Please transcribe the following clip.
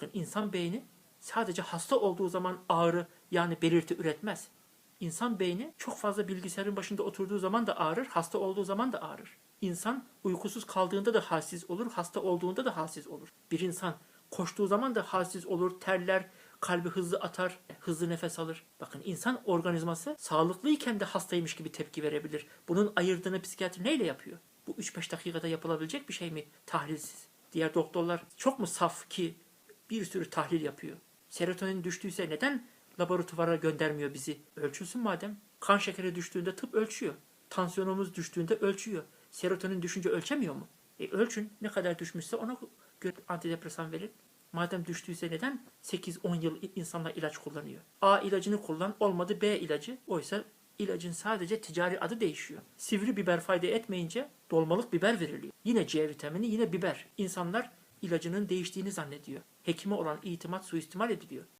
Bakın insan beyni sadece hasta olduğu zaman ağrı yani belirti üretmez. İnsan beyni çok fazla bilgisayarın başında oturduğu zaman da ağrır, hasta olduğu zaman da ağrır. İnsan uykusuz kaldığında da halsiz olur, hasta olduğunda da halsiz olur. Bir insan koştuğu zaman da halsiz olur, terler, kalbi hızlı atar, hızlı nefes alır. Bakın insan organizması sağlıklıyken de hastaymış gibi tepki verebilir. Bunun ayırdığını psikiyatri neyle yapıyor? Bu 3-5 dakikada yapılabilecek bir şey mi tahlilsiz? Diğer doktorlar çok mu saf ki bir sürü tahlil yapıyor? Serotonin düştüyse neden laboratuvara göndermiyor bizi? Ölçülsün madem. Kan şekeri düştüğünde tıp ölçüyor. Tansiyonumuz düştüğünde ölçüyor. Serotonin düşünce ölçemiyor mu? E ölçün ne kadar düşmüşse ona göre antidepresan verin. Madem düştüyse neden 8-10 yıl insanlar ilaç kullanıyor? A ilacını kullan olmadı B ilacı. Oysa ilacın sadece ticari adı değişiyor. Sivri biber fayda etmeyince dolmalık biber veriliyor. Yine C vitamini yine biber. İnsanlar ilacının değiştiğini zannediyor. Hekime olan itimat suistimal ediliyor.